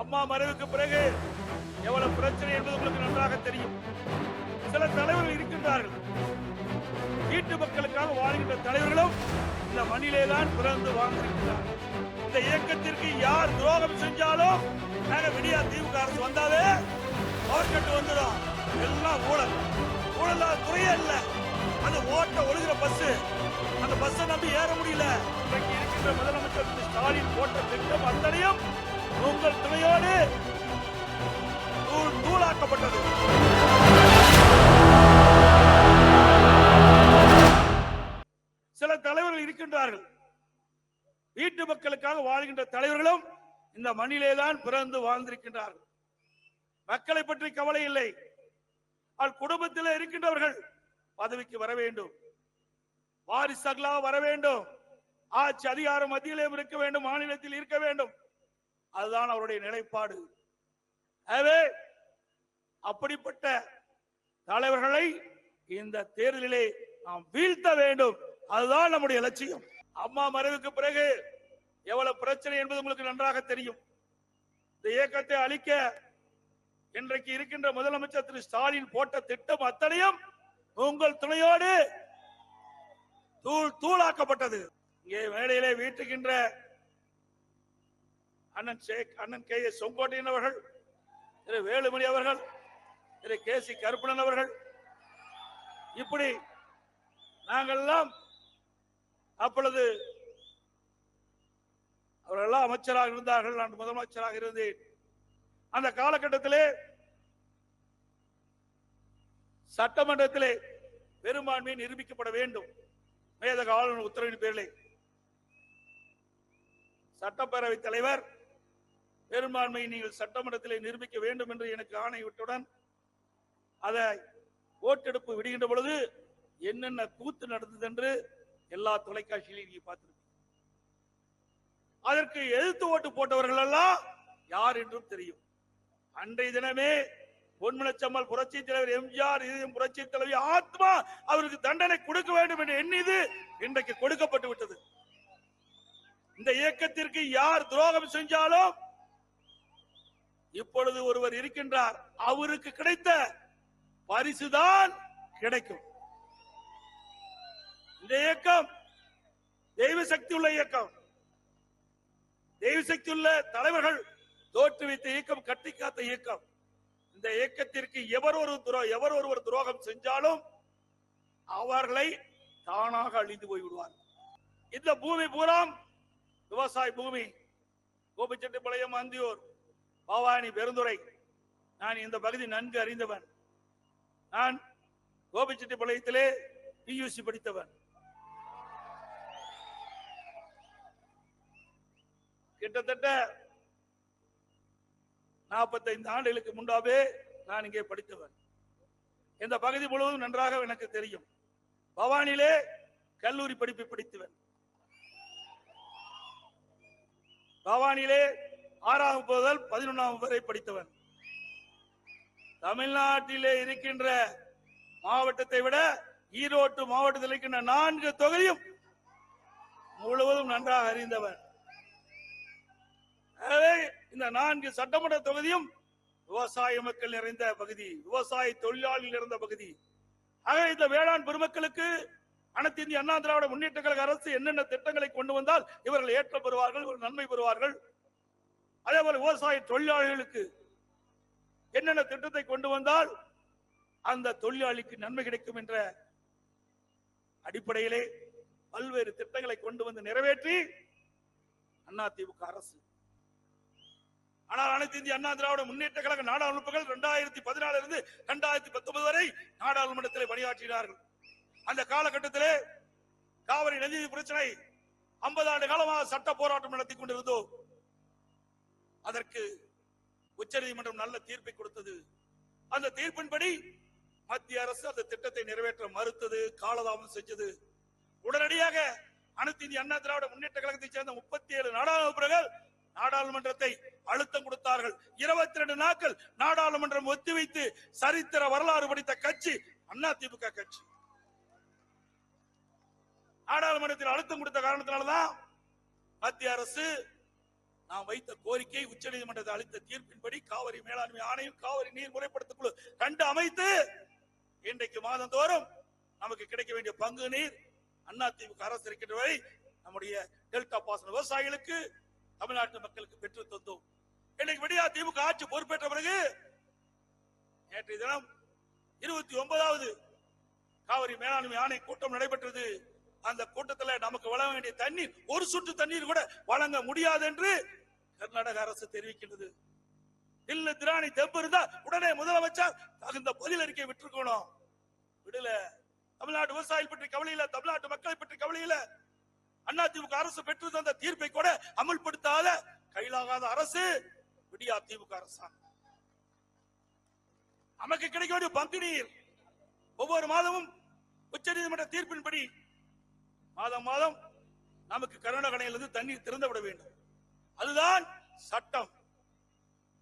அம்மா மறைவுக்கு பிறகு எவ்வளவு பிரச்சனை என்பது உங்களுக்கு நன்றாக தெரியும். சில தலைவர்கள் இருக்கின்றார்கள். வீட்டு மக்களுக்காக வாழ்கின்ற தலைவர்களும் இந்த மண்ணிலே தான் பிறந்து வாழ்ந்திருக்கிறார் இந்த இயக்கத்திற்கு யார் துரோகம் செஞ்சாலும் நாங்க விடியா திமுக அரசு வந்தாலே கட்டு வந்துடும். எல்லாம் ஊழல். ஊழல் துறையே இல்லை அந்த ஓட்ட ஒழுகிற பஸ் அந்த பஸ்ஸை நம்பி ஏற முடியல. இன்றைக்கு இருக்கின்ற முதலமைச்சர் ஸ்டாலின் ஓட்ட திட்டம் அத்தனையும் உங்கள் துணையோடு தூள் தூளாக்கப்பட்டது. சில தலைவர்கள் இருக்கின்றார்கள். வீட்டு மக்களுக்காக வாழ்கின்ற தலைவர்களும் இந்த மண்ணிலே தான் பிறந்து வாழ்ந்திருக்கின்றார்கள். மக்களை பற்றி கவலை இல்லை. அவள் குடும்பத்தில் இருக்கின்றவர்கள் பதவிக்கு வர வேண்டும். வாரிசர்களாக வர வேண்டும். ஆட்சி அதிகாரம் மத்தியிலே இருக்க வேண்டும் மாநிலத்தில் இருக்க வேண்டும். அதுதான் அவருடைய நிலைப்பாடு. எனவே அப்படிப்பட்ட தலைவர்களை இந்த தேர்தலிலே நாம் வீழ்த்த வேண்டும். அதுதான் நம்முடைய லட்சியம். அம்மா மறைவுக்கு பிறகு எவ்வளவு பிரச்சனை என்பது உங்களுக்கு நன்றாக தெரியும். இந்த இயக்கத்தை அழிக்க இன்றைக்கு இருக்கின்ற முதலமைச்சர் திரு ஸ்டாலின் போட்ட திட்டம் அத்தனையும் உங்கள் துணையோடு தூள் தூளாக்கப்பட்டது. இங்கே மேடையிலே வீட்டுகின்ற அண்ணன் ஷேக் அண்ணன் கே எஸ் செங்கோட்டையன் அவர்கள் திரு வேலுமணி அவர்கள் திரு கே சி கருப்பணன் அவர்கள். இப்படி நாங்கள்லாம் அப்பொழுது அவர்களெல்லாம் அமைச்சராக இருந்தார்கள் நான் முதலமைச்சராக இருந்தேன். அந்த காலகட்டத்திலே சட்டமன்றத்திலே பெரும்பான்மை நிரூபிக்கப்பட வேண்டும். மேதக ஆளுநர் உத்தரவின் பேரிலே. சட்டப்பேரவைத் தலைவர் பெரும்பான்மையை நீங்கள் சட்டமன்றத்திலே நிரூபிக்க வேண்டும் என்று எனக்கு ஆணையிட்டுடன் அதை ஓட்டெடுப்பு விடுகின்ற பொழுது என்னென்ன கூத்து நடந்தது என்று எல்லா தொலைக்காட்சியிலையும் நீங்க பார்த்திருப்பீங்க. அதற்கு எதிர்த்து ஓட்டு போட்டவர்கள் எல்லாம் யார் என்றும் தெரியும். அன்றைய தினமே பொன்மனச்சம்மல் புரட்சி தலைவர் எம்ஜிஆர் இதயம் புரட்சி தலைவி ஆத்மா அவருக்கு தண்டனை கொடுக்க வேண்டும் என்று எண்ணியது இன்றைக்கு கொடுக்கப்பட்டு விட்டது. இந்த இயக்கத்திற்கு யார் துரோகம் செஞ்சாலும் இப்பொழுது ஒருவர் இருக்கின்றார். அவருக்கு கிடைத்த பரிசுதான் கிடைக்கும். இந்த இயக்கம் தெய்வ சக்தி உள்ள இயக்கம். தெய்வ சக்தி உள்ள தலைவர்கள் தோற்றுவித்த இயக்கம் கட்டி காத்த இயக்கம். இந்த இயக்கத்திற்கு எவர் ஒரு துரோ- எவர் ஒருவர் துரோகம் செஞ்சாலும் அவர்களை தானாக அழிந்து போய்விடுவார். இந்த பூமி பூராம் விவசாய பூமி. கோபிச்செட்டிப்பாளையம் அந்தியூர். பவானி பெருந்துரை நான் இந்த பகுதி நன்கு அறிந்தவன். நான் கோபிச்செட்டிப்பாளையத்திலே பியூசி படித்தவன். கிட்டத்தட்ட நாற்பத்தைந்து ஆண்டுகளுக்கு முன்பாகவே நான் இங்கே படித்தவன். இந்த பகுதி முழுவதும் நன்றாக எனக்கு தெரியும். பவானிலே கல்லூரி படிப்பை படித்தவன். பவானிலே ஆறாம் முதல் பதினொன்றாம் வரை படித்தவன். தமிழ்நாட்டிலே இருக்கின்ற மாவட்டத்தை விட ஈரோட்டு மாவட்டத்தில் இருக்கின்ற நான்கு தொகுதியும் முழுவதும் நன்றாக அறிந்தவர் இந்த நான்கு சட்டமன்ற தொகுதியும் விவசாய மக்கள் நிறைந்த பகுதி விவசாய தொழிலாளிகள் நிறைந்த பகுதி. ஆக இந்த வேளாண் பெருமக்களுக்கு அனைத்து இந்திய அண்ணா திராவிட முன்னேற்ற கழக அரசு என்னென்ன திட்டங்களை கொண்டு வந்தால் இவர்கள் ஏற்றம் பெறுவார்கள் இவர்கள் நன்மை பெறுவார்கள். அதே போல விவசாய தொழிலாளர்களுக்கு என்னென்ன திட்டத்தை கொண்டு வந்தால் அந்த தொழிலாளிக்கு நன்மை கிடைக்கும் என்ற அடிப்படையிலே பல்வேறு திட்டங்களை கொண்டு வந்து நிறைவேற்றி அதிமுக அரசு. ஆனால் அனைத்து இந்திய அண்ணா திராவிட முன்னேற்ற கழக நாடாளுமன்றங்கள் இரண்டாயிரத்தி பதினாலிருந்து இருந்து இரண்டாயிரத்தி பத்தொன்பது வரை நாடாளுமன்றத்தில் பணியாற்றினார்கள். அந்த காலகட்டத்திலே காவிரி நதி பிரச்சனை 50 ஆண்டு காலமாக சட்ட போராட்டம் நடத்தி கொண்டிருந்தோம். அதற்கு உச்சநீதிமன்றம் நல்ல தீர்ப்பை கொடுத்தது. அந்த தீர்ப்பின்படி மத்திய அரசு அந்த திட்டத்தை நிறைவேற்ற மறுத்தது காலதாமதம் செஞ்சது. உடனடியாக அனைத்து இந்திய அண்ணா திராவிட முன்னேற்ற கழகத்தைச் சேர்ந்த முப்பத்தி ஏழு நாடாளுமன்றங்கள் நாடாளுமன்றத்தை அழுத்தம் கொடுத்தார்கள். இருபத்தி ரெண்டு நாட்கள் நாடாளுமன்றம் ஒத்திவைத்து சரித்திர வரலாறு படித்த கட்சி அண்ணா திமுக கட்சி. நாடாளுமன்றத்தில் அழுத்தம் கொடுத்த காரணத்தினாலதான் மத்திய அரசு நாம் வைத்த கோரிக்கை உச்சநீதிமன்றத்தை அளித்த தீர்ப்பின்படி காவிரி மேலாண்மை ஆணையம் காவிரி நீர் முறைப்படுத்தும் குழு கண்டு அமைத்து இன்றைக்கு மாதந்தோறும் நமக்கு கிடைக்க வேண்டிய பங்கு நீர் அண்ணா திமுக அரசு இருக்கின்றவரை நம்முடைய டெல்டா பாசன விவசாயிகளுக்கு தமிழ்நாட்டு மக்களுக்கு பெற்று தந்தோம். இன்னைக்கு விடியா திமுக ஆட்சி பொறுப்பேற்ற பிறகு நேற்றைய தினம் இருபத்தி ஒன்பதாவது காவிரி மேலாண்மை ஆணை கூட்டம் நடைபெற்றது. அந்த கூட்டத்துல நமக்கு வழங்க வேண்டிய தண்ணீர் ஒரு சுற்று தண்ணீர் கூட வழங்க முடியாது என்று கர்நாடக அரசு தெரிவிக்கின்றது. இல்ல திராணி தெம்பு இருந்தா உடனே முதலமைச்சர் தகுந்த பதில் அறிக்கை விட்டுருக்கணும். விடல. தமிழ்நாடு விவசாயிகள் பற்றி கவலை இல்ல தமிழ்நாட்டு மக்களை பற்றி கவலை இல்ல. அதிமுக அரசு பெற்று தந்த தீர்ப்பை கூட அமல்படுத்தாத கையிலாகாத அரசு விடியா திமுக அரசாங்கம். நமக்கு கிடைக்க வேண்டிய பங்கு நீர் ஒவ்வொரு மாதமும் உச்ச நீதிமன்ற தீர்ப்பின்படி மாதம் மாதம் நமக்கு கருணகணையிலிருந்து தண்ணீர் திறந்து விட வேண்டும். அதுதான் சட்டம்.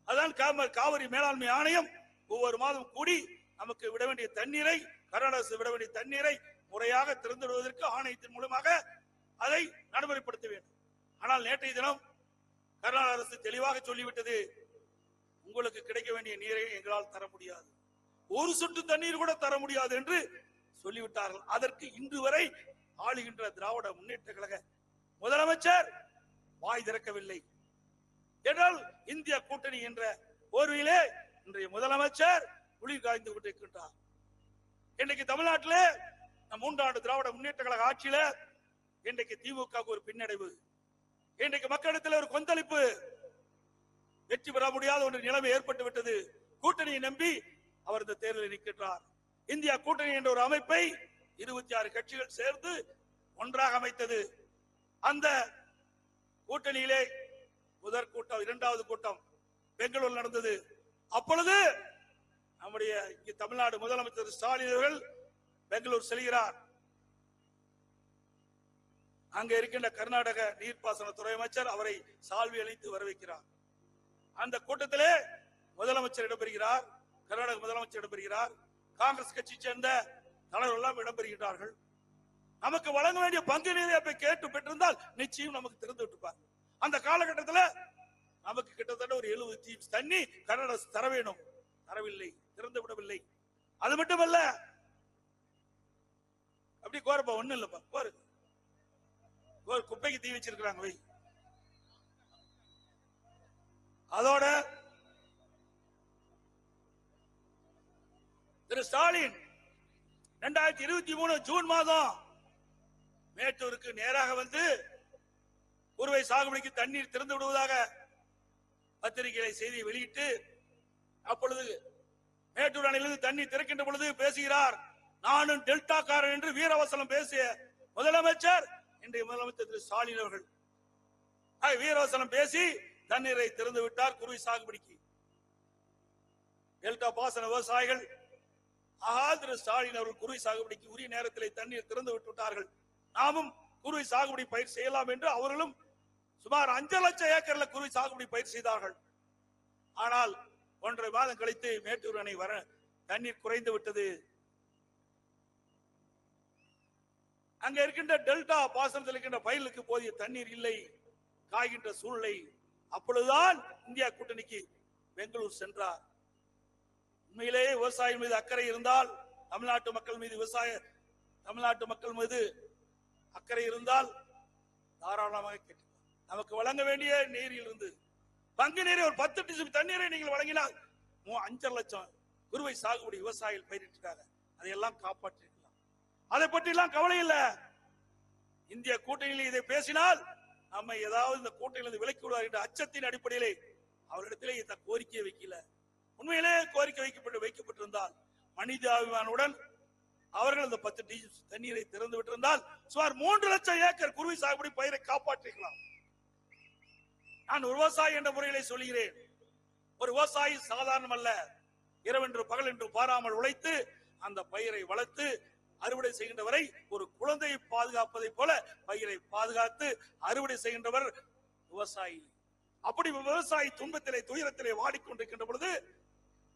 அதுதான் காம- காவிரி மேலாண்மை ஆணையம் ஒவ்வொரு மாதம் கூடி நமக்கு விட வேண்டிய தண்ணீரை கர்நாடக அரசு விட வேண்டிய தண்ணீரை முறையாக திறந்து விடுவதற்கு ஆணையத்தின் மூலமாக அதை நடைமுறைப்படுத்த வேண்டும். ஆனால் நேற்றைய தினம் கர்நாடக அரசு தெளிவாக சொல்லிவிட்டது உங்களுக்கு கிடைக்க வேண்டிய நீரை எங்களால் தர முடியாது. ஒரு சொட்டு தண்ணீர் கூட தர முடியாது என்று சொல்லிவிட்டார்கள். அதற்கு இன்று வரை ஆளுகின்ற திராவிட முன்னேற்ற கழக முதலமைச்சர் வாய் திறக்கவில்லை. என்றால் இந்திய கூட்டணி என்ற போர்வையிலே இன்றைய முதலமைச்சர் குளிர் காய்ந்து கொண்டிருக்கின்றார். இன்றைக்கு தமிழ்நாட்டிலே நம் மூன்றாண்டு திராவிட முன்னேற்ற கழக ஆட்சியில இன்றைக்கு திமுக ஒரு பின்னடைவு. இன்றைக்கு மக்களிடத்தில் ஒரு கொந்தளிப்பு வெற்றி பெற முடியாத ஒரு நிலைமை ஏற்பட்டு விட்டது. கூட்டணியை நம்பி அவர் இந்த தேர்தலில் நிற்கின்றார். இந்தியா கூட்டணி என்ற ஒரு அமைப்பை இருபத்தி ஆறு கட்சிகள் சேர்ந்து ஒன்றாக அமைத்தது. அந்த கூட்டணியிலே முதற் கூட்டம் இரண்டாவது கூட்டம் பெங்களூர் நடந்தது. அப்பொழுது நம்முடைய இங்கு தமிழ்நாடு முதலமைச்சர் ஸ்டாலின் அவர்கள் பெங்களூர் செல்கிறார். அங்க இருக்கின்ற கர்நாடக நீர்ப்பாசன துறை அமைச்சர் அவரை சால்வி அளித்து வரவேற்கிறார். அந்த கூட்டத்திலே முதலமைச்சர் இடம்பெறுகிறார் கர்நாடக முதலமைச்சர் இடம்பெறுகிறார். காங்கிரஸ் கட்சியை சேர்ந்த தலைவர்கள் எல்லாம் இடம்பெறுகிறார்கள் நமக்கு வழங்க வேண்டிய பங்கு நிதியை அப்ப கேட்டு பெற்றிருந்தால் நிச்சயம் நமக்கு திறந்து விட்டுப்பார் அந்த காலகட்டத்துல நமக்கு கிட்டத்தட்ட ஒரு எழுபது டீம்ஸ் தண்ணி கர்நாடக தர வேணும். தரவில்லை திறந்து விடவில்லை. அது மட்டுமல்ல அப்படி கோரப்பா ஒண்ணும் இல்லப்பா. கோரு. கோரு குப்பைக்கு தீ வச்சிருக்கிறாங்க வை. அதோட திரு ஸ்டாலின் இரண்டாயிரத்தி இருபத்தி மூணு ஜூன் மாதம் மேட்டூருக்கு நேராக வந்து குறுவை சாகுபடிக்கு தண்ணீர் திறந்து விடுவதாக பத்திரிகைகளை செய்தி வெளியிட்டு அப்பொழுது மேட்டூர் அணையிலிருந்து தண்ணீர் திறக்கின்ற பொழுது பேசுகிறார். நானும் டெல்டாக்காரன் என்று வீரவசனம் பேசிய முதலமைச்சர் இன்றைய முதலமைச்சர் திரு ஸ்டாலின் அவர்கள். வீரவசனம் பேசி தண்ணீரை திறந்து விட்டார் குருவி சாகுபடிக்கு. டெல்டா பாசன விவசாயிகள் ஆதர ஸ்டாலின் அவர்கள் குறுவை சாகுபடிக்கு உரிய நேரத்தில் தண்ணீர் திறந்து விட்டு விட்டார்கள். நாமும் குறுவை சாகுபடி பயிர் செய்யலாம் என்று அவர்களும் சுமார் அஞ்சு லட்சம் ஏக்கர்ல குறுவை சாகுபடி பயிர் செய்தார்கள். ஆனால் ஒன்றரை மாதம் கழித்து மேட்டூர் அணை வர தண்ணீர் குறைந்து விட்டது. அங்க இருக்கின்ற டெல்டா பாசனத்தில் இருக்கின்ற பயிர்களுக்கு போதிய தண்ணீர் இல்லை. காய்கின்ற சூழ்நிலை. அப்பொழுதுதான் இந்தியா கூட்டணிக்கு பெங்களூர் சென்றார். உண்மையிலேயே விவசாயம் மீது அக்கறை இருந்தால் தமிழ்நாட்டு மக்கள் மீது விவசாய தமிழ்நாட்டு மக்கள் மீது அக்கறை இருந்தால் தாராளமாக கேட்கலாம் நமக்கு வழங்க வேண்டிய நீரில் இருந்து பங்கு நீரை ஒரு பத்து டிசம் தண்ணீரை நீங்கள் வழங்கினால் மூ- அஞ்சரை லட்சம் குறுவை சாகுபடி விவசாயிகள் பயிரிட்டிருக்காங்க அதையெல்லாம் காப்பாற்றிருக்கலாம். அதை பற்றி எல்லாம் கவலை இல்லை. இந்திய கூட்டணியில் இதை பேசினால் நம்ம ஏதாவது இந்த கூட்டணியிலிருந்து விலக்கி விடுவார் என்ற அச்சத்தின் அடிப்படையிலே அவரிடத்திலே இந்த கோரிக்கையை வைக்கல. உண்மையிலே கோரிக்கை வைக்கப்பட்டு வைக்கப்பட்டிருந்தால் மனிதாபிமானுடன் அவர்கள் அந்த பத்து டிஜி தண்ணீரை திறந்து விட்டிருந்தால் சுமார் மூன்று லட்சம் ஏக்கர் குருவி சாகுபடி பயிரை காப்பாற்றிக்கலாம். நான் ஒரு விவசாயி என்ற முறையிலே சொல்கிறேன் ஒரு விவசாயி சாதாரணம் அல்ல இரவென்று பகல் என்று பாராமல் உழைத்து அந்த பயிரை வளர்த்து அறுவடை செய்கின்றவரை ஒரு குழந்தையை பாதுகாப்பதை போல பயிரை பாதுகாத்து அறுவடை செய்கின்றவர் விவசாயி. அப்படி விவசாயி துன்பத்திலே துயரத்திலே வாடிக்கொண்டிருக்கின்ற பொழுது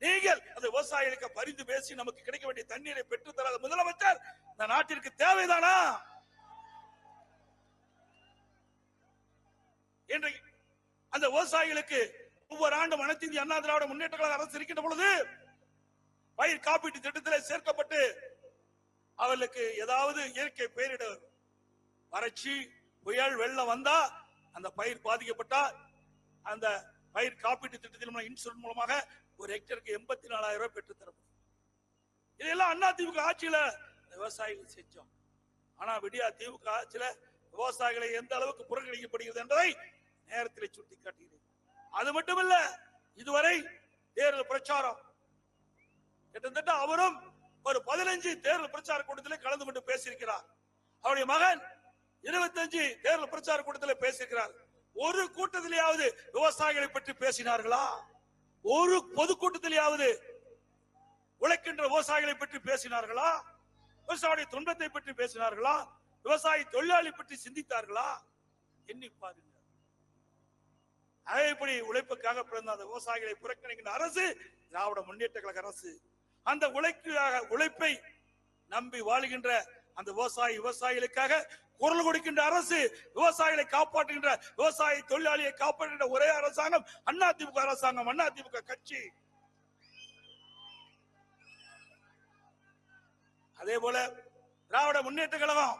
நீங்கள் அந்த விவசாயிகளுக்கு பரிந்து பேசி நமக்கு கிடைக்க வேண்டிய தண்ணீரை பெற்று தராத முதலமைச்சர் இந்த நாட்டிற்கு தேவைதானா? இன்றைக்கு அந்த விவசாயிகளுக்கு ஒவ்வொரு ஆண்டும் அனைத்து இந்திய அண்ணா திராவிட முன்னேற்ற கழக அரசு இருக்கின்ற பொழுது பயிர் காப்பீட்டு திட்டத்தில் சேர்க்கப்பட்டு அவர்களுக்கு ஏதாவது இயற்கை பேரிடர் வறட்சி புயல் வெள்ளம் வந்தா அந்த பயிர் பாதிக்கப்பட்டா அந்த பயிர் காப்பீட்டு திட்டத்தின் மூலம் இன்சூரன்ஸ் மூலமாக ஒரு ஹெக்டருக்கு எண்பத்தி நாலாயிரம் ரூபாய் பெற்று தர முடியும் இதெல்லாம் அண்ணா திமுக ஆட்சியில விவசாயிகள் செஞ்சோம். ஆனா விடியா திமுக ஆட்சியில விவசாயிகளை எந்த அளவுக்கு புறக்கணிக்கப்படுகிறது என்பதை நேரத்தில் சுட்டி காட்டுகிறேன் அது மட்டுமல்ல இதுவரை தேர்தல் பிரச்சாரம் கிட்டத்தட்ட அவரும் ஒரு பதினஞ்சு தேர்தல் பிரச்சார கூட்டத்தில் கலந்து கொண்டு பேசியிருக்கிறார். அவருடைய மகன் இருபத்தஞ்சு தேர்தல் பிரச்சார கூட்டத்தில் பேசியிருக்கிறார். ஒரு கூட்டத்திலேயாவது விவசாயிகளை பற்றி பேசினார்களா? ஒரு பொதுக்கூட்டத்திலேயாவது உழைக்கின்ற விவசாயிகளை பற்றி பேசினார்களா? விவசாய துன்பத்தை பற்றி பேசினார்களா? விவசாய தொழிலாளி பற்றி சிந்தித்தார்களா? எண்ணி பாருங்க. அதேபடி இப்படி உழைப்புக்காக பிறந்த அந்த விவசாயிகளை புறக்கணிக்கின்ற அரசு திராவிட முன்னேற்ற கழக அரசு. அந்த உழைக்காக உழைப்பை நம்பி வாழுகின்ற அந்த விவசாயி விவசாயிகளுக்காக குரல் கொடுக்கின்ற அரசு விவசாயிகளை காப்பாற்றுகின்ற விவசாய தொழிலாளியை காப்பாற்றுகின்ற ஒரே அரசாங்கம் அண்ணா திமுக அரசாங்கம் அண்ணா திமுக கட்சி. அதே போல திராவிட முன்னேற்ற கழகம்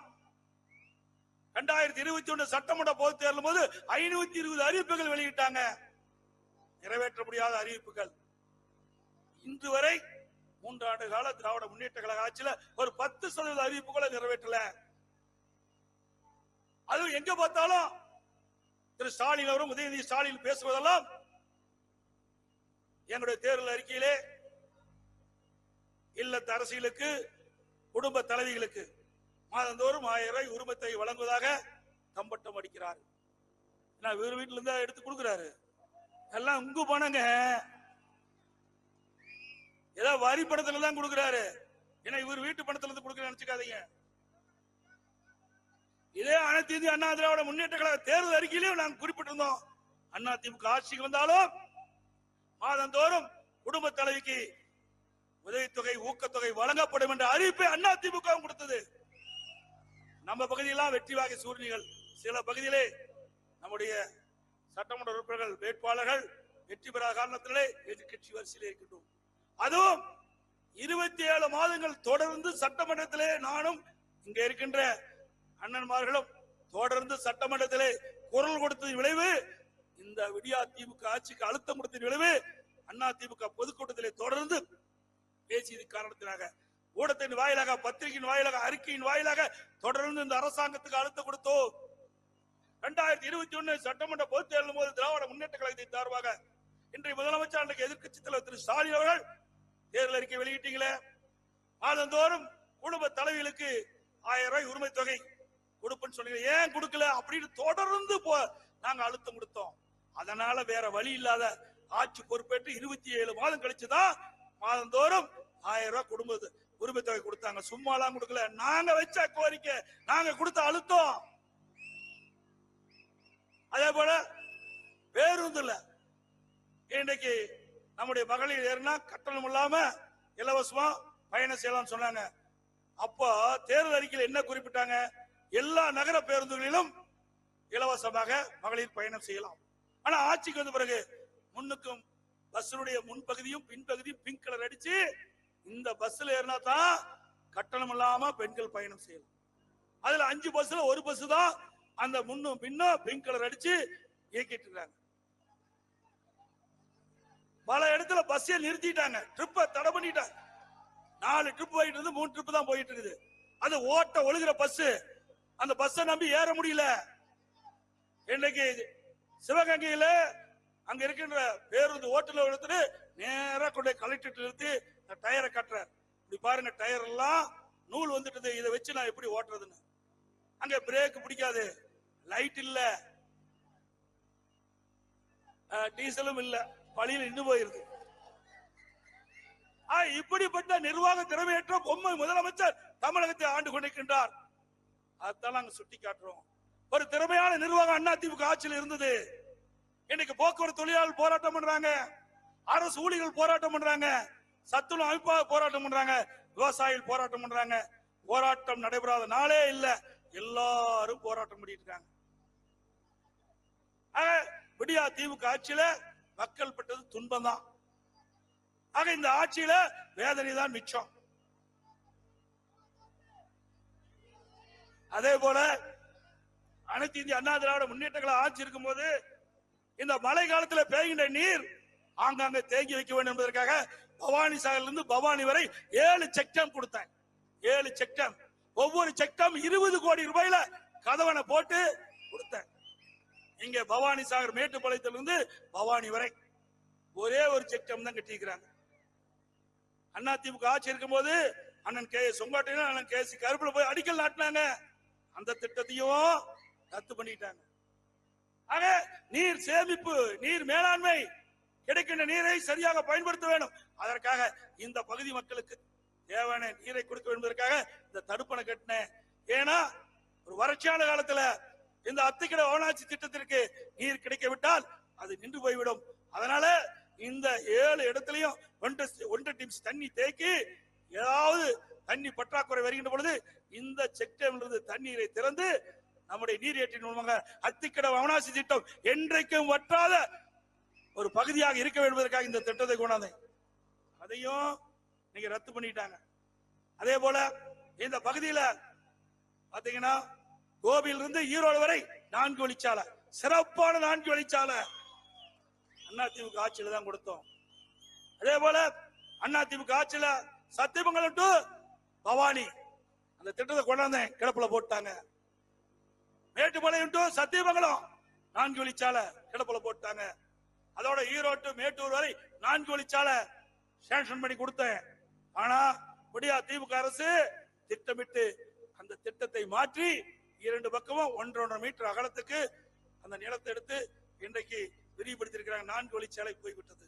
இரண்டாயிரத்தி இருபத்தி ஒன்று சட்டமன்ற பொது தேர்தல் போது ஐநூத்தி இருபது அறிவிப்புகள் வெளியிட்டாங்க. நிறைவேற்ற முடியாத அறிவிப்புகள். இன்று வரை மூன்றாண்டு கால திராவிட முன்னேற்ற கழக ஆட்சியில ஒரு பத்து சதவீத அறிவிப்புகளை நிறைவேற்றல. அதுவும் எங்க பார்த்தாலும் திரு ஸ்டாலின் அவரும் உதயநிதி ஸ்டாலின் பேசுவதெல்லாம் எங்களுடைய தேர்தல் அறிக்கையிலே இல்லத்த அரசியலுக்கு குடும்ப தலைவிகளுக்கு மாதந்தோறும் ஆயிரம் ரூபாய் உரிமத்தை வழங்குவதாக தம்பட்டம் அடிக்கிறார். நான் இவர் வீட்டுல இருந்தா எடுத்து கொடுக்குறாரு. எல்லாம் உங்க பணங்க. ஏதோ வரி பணத்துல தான் கொடுக்குறாரு. ஏன்னா இவர் வீட்டு பணத்துல இருந்து கொடுக்குற நினைச்சுக்காதீங்க. இதே அனைத்து இந்திய அண்ணா திராவிட முன்னேற்ற கழக தேர்தல் அறிக்கையிலும் நாங்கள் குறிப்பிட்டிருந்தோம். அண்ணா திமுக ஆட்சிக்கு வந்தாலும் மாதந்தோறும் குடும்ப தலைவிக்கு உதவித்தொகை ஊக்கத்தொகை வழங்கப்படும் என்ற அறிவிப்பை அண்ணா திமுக கொடுத்தது. நம்ம பகுதியெல்லாம் வெற்றி வாகை சூழ்நிலைகள் சில பகுதியிலே நம்முடைய சட்டமன்ற உறுப்பினர்கள் வேட்பாளர்கள் வெற்றி பெறாத காரணத்திலே எதிர்கட்சி வரிசையில் இருக்கின்றோம். அதுவும் இருபத்தி ஏழு மாதங்கள் தொடர்ந்து சட்டமன்றத்திலே நானும் இங்க இருக்கின்ற அண்ணன்மார்களும் தொடர்ந்து சட்டமன்றத்திலே குரல் கொடுத்தது விளைவு இந்த விடியா திமுக ஆட்சிக்கு அழுத்தம் கொடுத்த விளைவு அண்ணா திமுக பொதுக்கூட்டத்திலே தொடர்ந்து பேசியது காரணத்தினாக ஊடகத்தின் வாயிலாக பத்திரிகையின் வாயிலாக அறிக்கையின் வாயிலாக தொடர்ந்து இந்த அரசாங்கத்துக்கு அழுத்தம் கொடுத்தோம். இரண்டாயிரத்தி இருபத்தி ஒன்னு சட்டமன்ற பொதுத் தேர்தல் போது திராவிட முன்னேற்ற கழகத்தை சார்பாக இன்றைய முதலமைச்சர் அன்றைக்கு எதிர்க்கட்சி தலைவர் திரு ஸ்டாலின் அவர்கள் தேர்தல் அறிக்கை வெளியிட்டீங்களே? மாதந்தோறும் குடும்ப தலைவிகளுக்கு ஆயிரம் ரூபாய் உரிமை தொகை கொடுப்புன்னு சொன்னீங்க ஏன் கொடுக்கல? அப்படின்னு தொடர்ந்து போ நாங்க அழுத்தம் கொடுத்தோம். அதனால வேற வழி இல்லாத ஆட்சி பொறுப்பேற்று இருபத்தி ஏழு மாதம் கழிச்சுதான் மாதந்தோறும் ஆயிரம் ரூபாய் குடும்ப உரிமை தொகை கொடுத்தாங்க. சும்மாலாம் கொடுக்கல. நாங்க வச்ச கோரிக்கை நாங்க கொடுத்த அழுத்தம். அதே போல பேருந்துல இன்னைக்கு நம்முடைய மகளிர் ஏறினா கட்டணம் இல்லாம இலவசமா பயணம் செய்யலாம்னு சொன்னாங்க. அப்போ தேர்தல் அறிக்கையில் என்ன குறிப்பிட்டாங்க? எல்லா நகர பேருந்துகளிலும் இலவசமாக மகளிர் பயணம் செய்யலாம். ஆனா ஆட்சிக்கு வந்த பிறகு முன்னுக்கும் பஸ்ஸினுடைய முன்பகுதியும் பின்பகுதியும் பிங்க் கலர் அடிச்சு இந்த பஸ்ல ஏறினா தான் கட்டணம் இல்லாம பெண்கள் பயணம் செய்யலாம். அதுல அஞ்சு பஸ்ல ஒரு பஸ் தான் அந்த முன்னும் பின்னும் பிங்க் கலர் அடிச்சு இயக்கிட்டு இருக்காங்க. பல இடத்துல பஸ்ஸே நிறுத்திட்டாங்க. ட்ரிப்ப தடை பண்ணிட்டாங்க. நாலு ட்ரிப் போயிட்டு இருந்து மூணு ட்ரிப் தான் போயிட்டு இருக்குது. அது ஓட்ட ஒழுகிற பஸ் அந்த பஸ்ஸை நம்பி ஏற முடியல. இன்னைக்கு சிவகங்கையில அங்க இருக்கின்ற பேருந்து ஓட்டுல எடுத்துட்டு நேரா கொண்டு கலெக்டர் நிறுத்தி டயரை கட்டுறார். இப்படி பாருங்க டயர் எல்லாம் நூல் வந்துட்டு இதை வச்சு நான் எப்படி ஓட்டுறதுன்னு. அங்க பிரேக் பிடிக்காது. லைட் இல்லை. டீசலும் இல்ல பழியில் நின்று போயிருது. ஆ, இப்படிப்பட்ட நிர்வாக திறமையற்ற பொம்மை முதலமைச்சர் தமிழகத்தை ஆண்டு கொண்டிருக்கின்றார். அதான் நாங்க சுட்டி காட்டுறோம் ஒரு திறமையான நிர்வாகம் அதிமுக ஆட்சியில் இருந்தது. இன்னைக்கு போக்குவரத்து தொழிலாளர் போராட்டம் பண்றாங்க. அரசு ஊழியர்கள் போராட்டம் பண்றாங்க. சத்துணவு அமைப்பாக போராட்டம் பண்றாங்க. விவசாயிகள் போராட்டம் பண்றாங்க. போராட்டம் நடைபெறாத நாளே இல்ல. எல்லாரும் போராட்டம் பண்ணிட்டு இருக்காங்க. விடியா திமுக ஆட்சியில மக்கள் பட்டது துன்பம் தான் ஆக இந்த ஆட்சியில வேதனை தான் மிச்சம். அதே போல அனைத்து இந்திய அண்ணா திராவிட முன்னேற்றங்களை ஆட்சி இருக்கும்போது இந்த மழை காலத்துல பெய்கின்ற நீர் ஆங்காங்க தேங்கி வைக்க வேண்டும் என்பதற்காக பவானி சாகர்ல இருந்து பவானி வரை ஏழு செக் டேம் கொடுத்தேன். ஏழு செக் டேம் ஒவ்வொரு செக் டேம் இருபது கோடி ரூபாயில கதவனை போட்டு கொடுத்தேன். இங்க பவானி சாகர் மேட்டுப்பாளையத்திலிருந்து பவானி வரை ஒரே ஒரு செக் டேம் தான் கட்டியிருக்கிறாங்க. அண்ணா திமுக ஆட்சி இருக்கும்போது அண்ணன் கே சொங்காட்டையும் அண்ணன் கே சி கருப்புல போய் அடிக்கல் நாட்டினாங்க. அந்த திட்டத்தையும் ரத்து பண்ணிட்டாங்க. ஆக நீர் சேமிப்பு நீர் மேலாண்மை கிடைக்கின்ற நீரை சரியாக பயன்படுத்த வேண்டும். அதற்காக இந்த பகுதி மக்களுக்கு தேவையான நீரை கொடுக்க வேண்டும் இந்த தடுப்பணை கட்டினேன். ஏன்னா ஒரு வறட்சியான காலத்துல இந்த அத்திக்கடை ஓனாட்சி திட்டத்திற்கு நீர் கிடைக்கவிட்டால் அது நின்று போய்விடும். அதனால இந்த ஏழு இடத்துலயும் ஒன்று ஒன்றரை டிம்ஸ் தண்ணி தேக்கி ஏதாவது தண்ணி பற்றாக்குறை வருகின்ற பொழுது இந்த செக் இருந்து தண்ணீரை திறந்து நம்முடைய நீர் ஏற்றின் மூலமாக அத்திக்கட அவனாசி திட்டம் என்றைக்கும் வற்றாத ஒரு பகுதியாக இருக்க வேண்டுவதற்காக இந்த திட்டத்தை கொண்டாந்தேன். அதையும் நீங்க ரத்து பண்ணிட்டாங்க. அதே போல இந்த பகுதியில பாத்தீங்கன்னா கோபியில இருந்து ஈரோடு வரை நான்கு வழிச்சாலை சிறப்பான நான்கு வழிச்சாலை அண்ணா திமுக ஆட்சியில தான் கொடுத்தோம். அதே போல அண்ணா திமுக ஆட்சியில சத்தியமங்கலம் டு பவானி. அந்த திட்டத்தை கொண்டாந்தேன். கிடப்புல போட்டாங்க. மேட்டுமலை டு சத்தியமங்கலம் நான்கு வழிச்சாலை கிடப்புல போட்டாங்க. அதோட ஈரோடு மேட்டூர் வரை நான்கு வழிச்சாலை சேங்ஷன் பண்ணி கொடுத்தேன். ஆனா முடியா திமுக அரசு திட்டமிட்டு அந்த திட்டத்தை மாற்றி இரண்டு பக்கமும் ஒன்றரை ஒன்றரை மீட்டர் அகலத்துக்கு அந்த நிலத்தை எடுத்து இன்றைக்கு விரிவுபடுத்தியிருக்கிறாங்க. நான்கு வழிச்சாலை போய்விட்டது.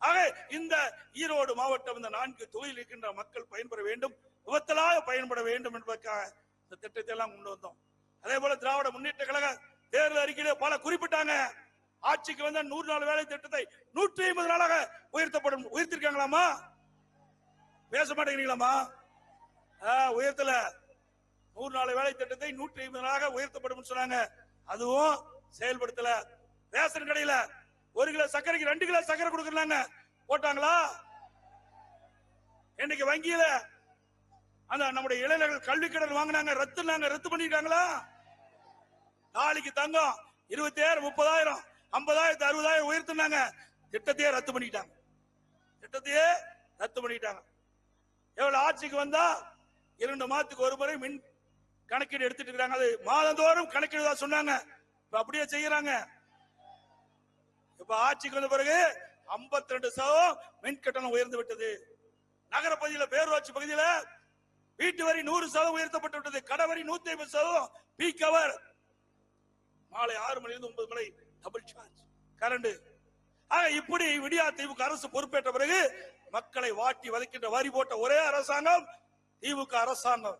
ஆக இந்த ஈரோடு மாவட்டம் இந்த நான்கு தொழில் இருக்கின்ற மக்கள் பயன்பெற வேண்டும் விபத்தலாக பயன்பட வேண்டும் என்பதற்காக இந்த திட்டத்தை எல்லாம் கொண்டு வந்தோம். அதே போல திராவிட முன்னேற்ற கழக தேர்தல் அறிக்கையிலே பல குறிப்பிட்டாங்க. ஆட்சிக்கு வந்த நூறு நாள் வேலை திட்டத்தை நூற்றி ஐம்பது நாளாக உயர்த்தப்படும் உயர்த்திருக்காங்களாமா பேச மாட்டேங்கிறீங்களாமா ஆ, உயர்த்தல. நூறு நாள் வேலை திட்டத்தை நூற்றி ஐம்பது நாளாக உயர்த்தப்படும் சொன்னாங்க. அதுவும் செயல்படுத்தல. ரேஷன் கடையில ஒரு கிலோ சர்க்கரைக்கு ரெண்டு கிலோ சர்க்கரை கொடுக்கறாங்க போட்டாங்களா? இன்னைக்கு வங்கியில அந்த நம்முடைய இளைஞர்கள் கல்வி கடன் வாங்கினாங்க ரத்துனாங்க ரத்து பண்ணிருக்காங்களா? நாளைக்கு தங்கம் இருபத்தாயிரம் முப்பதாயிரம் ஐம்பதாயிரத்து அறுபதாயிரம் உயர்த்தினாங்க. திட்டத்தையே ரத்து பண்ணிட்டாங்க. திட்டத்தையே ரத்து பண்ணிட்டாங்க. எவ்வளவு ஆட்சிக்கு வந்தா? இரண்டு மாதத்துக்கு ஒரு முறை மின் கணக்கீடு எடுத்துட்டு இருக்காங்க. அது மாதந்தோறும் கணக்கீடு தான் சொன்னாங்க. இப்ப அப்படியே செய்யறாங்க. இப்ப ஆட்சிக்கு வந்த பிறகு 52% ரெண்டு சதவீதம் மின் கட்டணம் உயர்ந்து விட்டது. நகர பகுதியில பேரூராட்சி பகுதியில வீட்டு வரி நூறு சதவீதம் உயர்த்தப்பட்டு விட்டது. கடை வரி நூத்தி ஐம்பது சதவீதம் பீக் கவர் மாலை ஆறு மணிலிருந்து ஒன்பது மணி டபுள் சார்ஜ் கரண்ட் ஆக இப்படி விடியா திமுக அரசு பொறுப்பேற்ற பிறகு மக்களை வாட்டி வதைக்கின்ற வரி போட்ட ஒரே அரசாங்கம் திமுக அரசாங்கம்.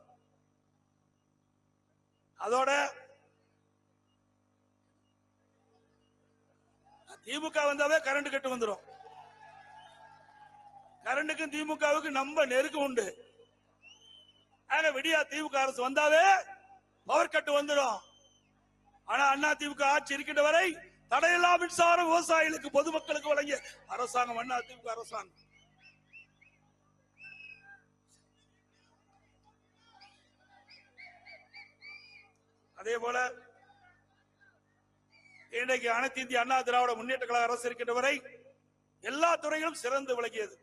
அதோட திமுக வந்தாவே கரண்ட் கட்டு வந்துடும் கரண்டுக்கும் திமுகவுக்கு நம்ம நெருக்கம் உண்டு. ஆக விடியா திமுக அரசு வந்தாவே பவர் கட்டு வந்துடும் ஆனா அண்ணா திமுக ஆட்சி இருக்கின்ற வரை தடையில்லா மின்சாரம் விவசாயிகளுக்கு பொதுமக்களுக்கு வழங்கிய அரசாங்கம் அண்ணா திமுக அரசாங்கம். அதே போல இன்றைக்கு அனைத்து இந்திய அண்ணா திராவிட முன்னேற்ற கழக அரசு இருக்கின்ற வரை எல்லா துறைகளும் சிறந்து விளங்கியது.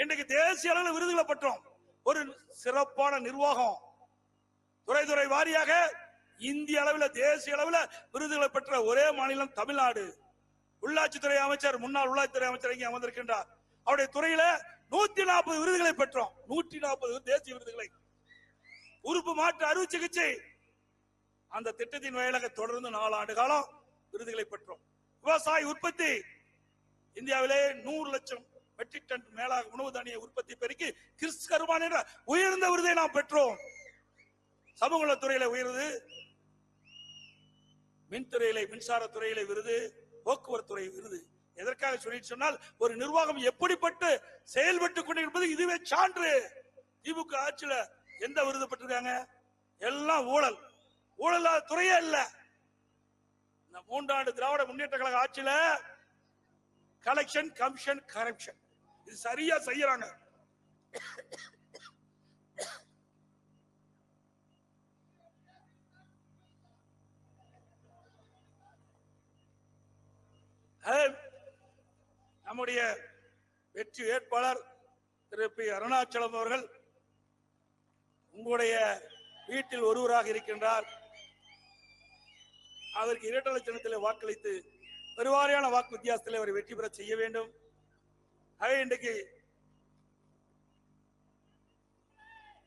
இன்றைக்கு தேசிய அளவில் விருதுகளை பெற்றோம். ஒரு சிறப்பான நிர்வாகம். துறை துறை வாரியாக இந்திய அளவில் தேசிய அளவில் விருதுகளை பெற்ற ஒரே மாநிலம் தமிழ்நாடு. உள்ளாட்சித்துறை அமைச்சர் முன்னாள் உள்ளாட்சித்துறை அமைச்சர் இங்கே அமர்ந்திருக்கின்றார். அவருடைய துறையில நூத்தி நாற்பது விருதுகளை பெற்றோம். நூற்றி நாற்பது தேசிய விருதுகளை. உறுப்பு மாற்று அறுவை சிகிச்சை அந்த திட்டத்தின் வாயிலாக தொடர்ந்து நாலு ஆண்டு காலம் விருதுகளை பெற்றோம். விவசாய உற்பத்தி இந்தியாவிலே நூறு லட்சம் மெட்ரிக் டன் மேலாக உணவு தானிய உற்பத்தி பெருக்கி கிறிஸ் கருமான் என்ற உயர்ந்த விருதை நாம் பெற்றோம். சமூக நலத்துறையில உயர்வு மின்துறையில மின்சாரத்துறையில விருது. போக்குவரத்துறை விருது. எதற்காக சொல்லி சொன்னால் ஒரு நிர்வாகம் எப்படிப்பட்டு செயல்பட்டு கொண்டிருப்பது இதுவே சான்று. திமுக ஆட்சியில எந்த விருது பெற்றிருக்காங்க? எல்லாம் ஊழல். ஊழல் துறையே இல்ல. இந்த மூன்றாண்டு திராவிட முன்னேற்ற கழக ஆட்சியில கலெக்ஷன் கமிஷன் கரப்ஷன் இது சரியா செய்யறாங்க. நம்முடைய வெற்றி வேட்பாளர் திரு பி அருணாச்சலம் அவர்கள் உங்களுடைய வீட்டில் ஒருவராக இருக்கின்றார். அதற்கு இரட்டை லட்சணத்தில் வாக்களித்து பெருவாரியான வாக்கு வித்தியாசத்தில் அவரை வெற்றி பெற செய்ய வேண்டும். ஆகவே இன்றைக்கு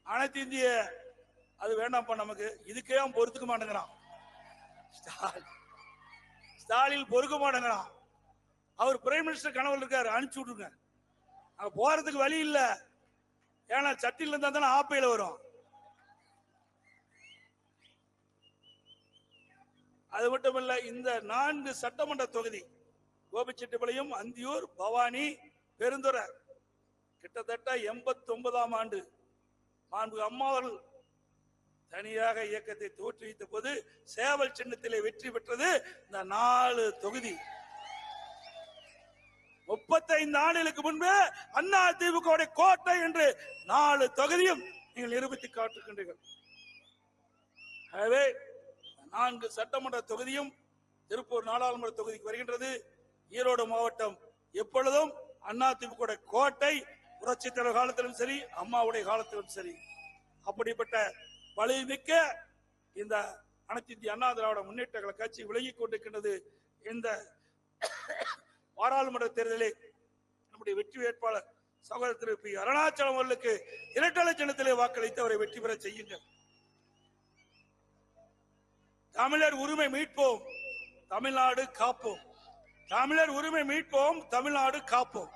அனைத்து இந்திய அது வேண்டாம்ப்பா நமக்கு. இதுக்கே அவன் பொறுத்துக்க மாட்டேங்கிறான். ஸ்டாலின். ஸ்டாலின் பொறுக்க மாட்டேங்கிறான். அவர் பிரைம் மினிஸ்டர் கனவுல இருக்காரு அனுப்பிச்சு விட்டுருங்க. அங்க போறதுக்கு வழி இல்லை. ஏன்னா சட்டில இருந்தா தானே ஆப்பையில வரும். அது மட்டுமல்ல இந்த நான்கு சட்டமன்ற தொகுதி கோபிச்செட்டிப்பாளையம் அந்தியூர் பவானி பெருந்துறை கிட்டத்தட்ட எண்பத்தி ஒன்பதாம் ஆண்டு மாண்பு அம்மாவர்கள் தனியாக இயக்கத்தை தோற்றுவித்த போது சேவல் சின்னத்திலே வெற்றி பெற்றது இந்த நாலு தொகுதி. முப்பத்தைந்து ஆண்டுகளுக்கு முன்பு அண்ணா திமுக கோட்டை என்று நாலு தொகுதியும் நீங்கள் நிரூபித்து காட்டுகின்றீர்கள். ஆகவே நான்கு சட்டமன்ற தொகுதியும் திருப்பூர் நாடாளுமன்ற தொகுதிக்கு வருகின்றது. ஈரோடு மாவட்டம் எப்பொழுதும் அண்ணா திமுக கோட்டை புரட்சி தலைவர் காலத்திலும் சரி அம்மாவுடைய காலத்திலும் சரி. அப்படிப்பட்ட வலிமிக்க இந்த அனைத்து இந்திய அண்ணா திராவிட முன்னேற்ற கட்சி விலகிக் கொண்டிருக்கின்றது இந்த பாராளுமன்ற தேர்தலில் நம்முடைய வெற்றி வேட்பாளர் சகோதரர் பி அருணாச்சலம் அவர்களுக்கு இரட்டலை சின்னத்திலே வாக்களித்து அவரை வெற்றி பெற செய்யுங்கள் தமிழர் உரிமை மீட்போம் தமிழ்நாடு காப்போம். தமிழர் உரிமை மீட்போம் தமிழ்நாடு காப்போம்.